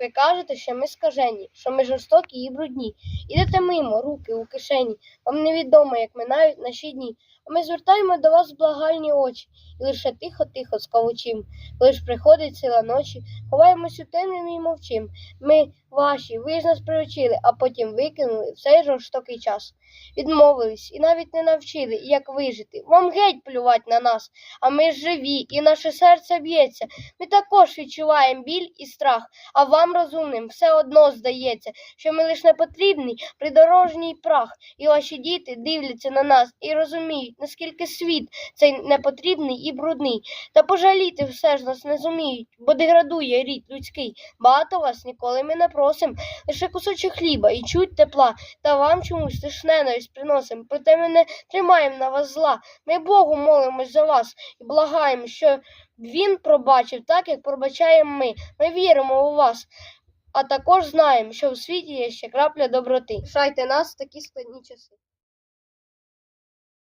Ви кажете, що ми скажені, що ми жорстокі і брудні. Ідете мимо, руки у кишені. Вам невідомо, як минають наші дні. А ми звертаємо до вас благальні очі, і лише тихо-тихо сковучим. Ж приходить сила ночі, ховаємось у темряві і мовчим. Ми ваші, ви ж нас привчили, а потім викинули в цей жорстокий час. Відмовились і навіть не навчили, як вижити. Вам геть плювать на нас, а ми живі, і наше серце б'ється. Ми також відчуваємо біль і страх, а вам, розумним, все одно здається, що ми лиш непотрібний придорожній прах, і ваші діти дивляться на нас і розуміють, наскільки світ цей непотрібний і брудний. Та пожаліти все ж нас не зуміють, бо деградує рід людський. Багато вас ніколи ми не просим, лише кусочок хліба і чуть тепла, та вам чомусь лиш ненависть приносим. Проте ми не тримаємо на вас зла. Ми Богу молимось за вас і благаємо, що Він пробачив так, як пробачаємо ми. Ми віримо у вас. А також знаємо, що в світі є ще крапля доброти. Шайте нас в такі складні часи.